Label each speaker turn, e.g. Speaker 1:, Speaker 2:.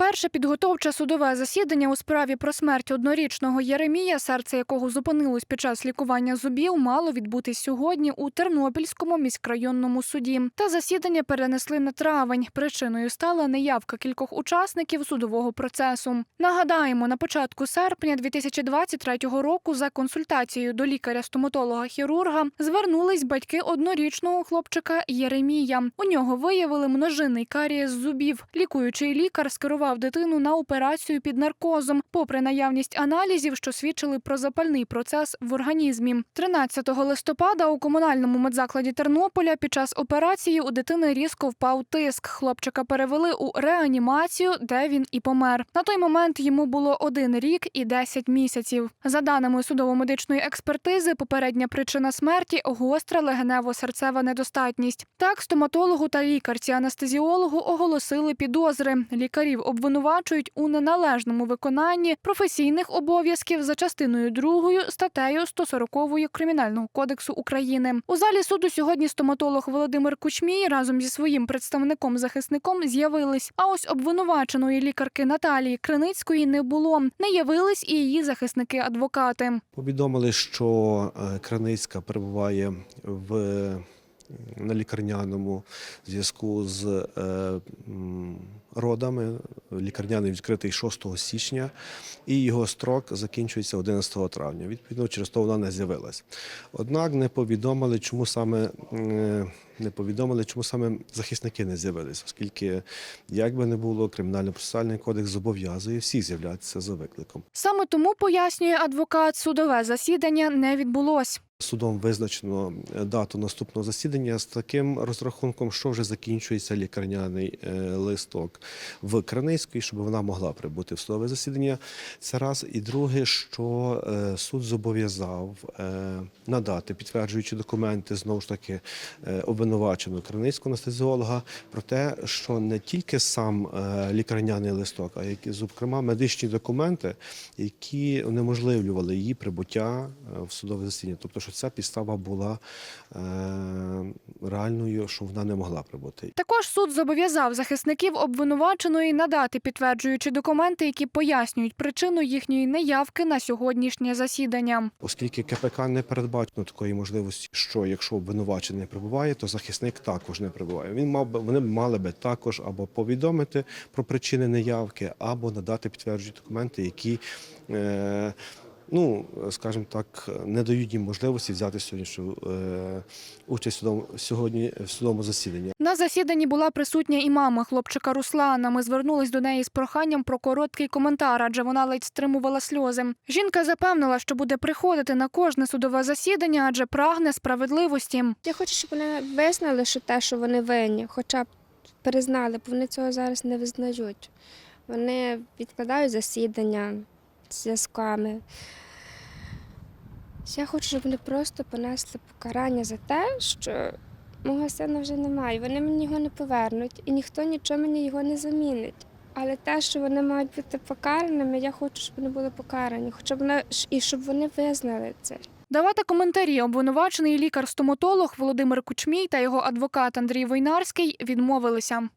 Speaker 1: Перше підготовче судове засідання у справі про смерть однорічного Єремія, серце якого зупинилось під час лікування зубів, мало відбутись сьогодні у Тернопільському міськрайонному суді. Та засідання перенесли на травень. Причиною стала неявка кількох учасників судового процесу. Нагадаємо, на початку серпня 2023 року за консультацією до лікаря-стоматолога-хірурга звернулись батьки однорічного хлопчика Єремія. У нього виявили множинний карієс зубів. Лікуючий лікар скерував дитину на операцію під наркозом, попри наявність аналізів, що свідчили про запальний процес в організмі. 13 листопада у комунальному медзакладі Тернополя під час операції у дитини різко впав тиск. Хлопчика перевели у реанімацію, де він і помер. На той момент йому було один рік і 10 місяців. За даними судово-медичної експертизи, попередня причина смерті гостра легенево-серцева недостатність. Так, стоматологу та лікарці-анестезіологу оголосили підозри. Лікарів обвинувачують у неналежному виконанні професійних обов'язків за частиною 2 статтею 140 Кримінального кодексу України. У залі суду сьогодні стоматолог Володимир Кучмій разом зі своїм представником-захисником з'явились. А ось обвинуваченої лікарки Наталії Криницької не було. Не явились і її захисники-адвокати.
Speaker 2: Повідомили, що е, Краницька перебуває в на лікарняному зв'язку з е, родами. Лікарняний відкритий 6 січня, і його строк закінчується 11 травня. Відповідно, через то вона не з'явилась. Однак не повідомили, чому саме е, не повідомили, чому саме захисники не з'явились, оскільки, як би не було, кримінально-процесуальний кодекс зобов'язує всіх з'являтися за викликом.
Speaker 1: Саме тому пояснює адвокат, судове засідання не відбулось.
Speaker 2: Судом визначено е, дату наступного засідання з таким розрахунком, що вже закінчується лікарняний е, листок в Краницькій, щоб вона могла прибути в судове засідання. Це раз. І друге, що е, суд зобов'язав надати підтверджуючі документи знову ж таки обвинуваченого Краницького анестезіолога про те, що не тільки сам лікарняний листок, а які зокрема медичні документи, які унеможливлювали її прибуття в судове засідання. Тобто, що ця підстава була е, реальною, що вона не могла прибути.
Speaker 1: Також суд зобов'язав захисників обвинуваченої надати підтверджуючі документи, які пояснюють причину їхньої неявки на сьогоднішнє засідання.
Speaker 2: Оскільки КПК не передбачено такої можливості, що якщо обвинувачений не прибуває, то захисник також не прибуває. Він мав би вони мали би також або повідомити про причини неявки, або надати підтверджуючі документи, які. Е, Ну, скажімо так, не дають їм можливості взяти сьогоднішню е, участь сьогодні в судовому засіданні.
Speaker 1: На засіданні була присутня і мама хлопчика Руслана. Ми звернулись до неї з проханням про короткий коментар, адже вона ледь стримувала сльози. Жінка запевнила, що буде приходити на кожне судове засідання, адже прагне справедливості.
Speaker 3: Я хочу, щоб вони визнали, що те, що вони винні, хоча б признали, бо вони цього зараз не визнають. Вони відкладають засідання зв'язками. Я хочу, щоб вони просто понесли покарання за те, що мого сина вже немає. Вони мені його не повернуть, і ніхто нічого мені його не замінить. Але те, що вони мають бути покараними, я хочу, щоб вони були покарані, хоча б вони і щоб вони визнали це.
Speaker 1: Давати коментарі обвинувачений лікар-стоматолог Володимир Кучмій та його адвокат Андрій Войнарський відмовилися.